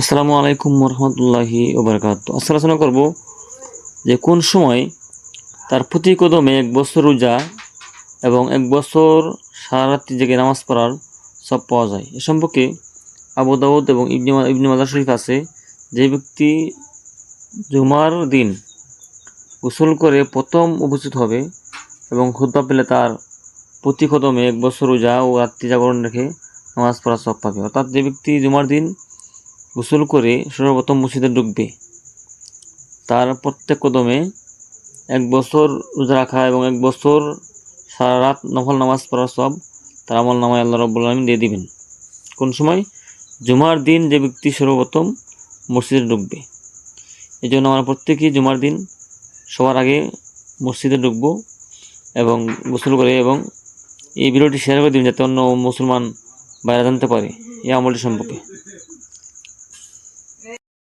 আসসালামু আলাইকুম রহমতুল্লাহি ওবরকাত। আজকে আলোচনা করব যে কোন সময় তার প্রতি কদমে এক বছর রোজা এবং এক বছর সারা রাত্রি জেগে নামাজ পড়ার সব পাওয়া যায়। এ সম্পর্কে আবু দাউদ এবং ইবনে ইবনে মাজার শরীফ আছে, যে ব্যক্তি জুমার দিন গোসল করে প্রথম উপস্থিত হবে এবং খুদ্া পেলে তার প্রতি কদমে এক বছর রোজা ও রাত্রি জাগরণ রেখে নামাজ পড়ার সব পাবে। অর্থাৎ যে ব্যক্তি জুমার দিন গোসল করে সর্বপ্রথম মসজিদে ঢুকবে। তার প্রত্যেক কদমে এক বছর রোজা রাখা এবং এক বছর সারা রাত নফল নামাজ পড়া সব তার আমল নামায় আল্লাহ রব্বুল আলমিন দিয়ে দিবেন। কোন সময়? জুমার দিন যে ব্যক্তি সর্বপ্রথম মসজিদে ঢুকবে। এই জন্য আমরা প্রত্যেকেই জুমার দিন সবার আগে মসজিদে ঢুকবো এবং গোসল করে এবং এই ভিডিওটি শেয়ার করে দিবেন যাতে অন্য মুসলমান বাইরে জানতে পারে এই আমলটি সম্পর্কে।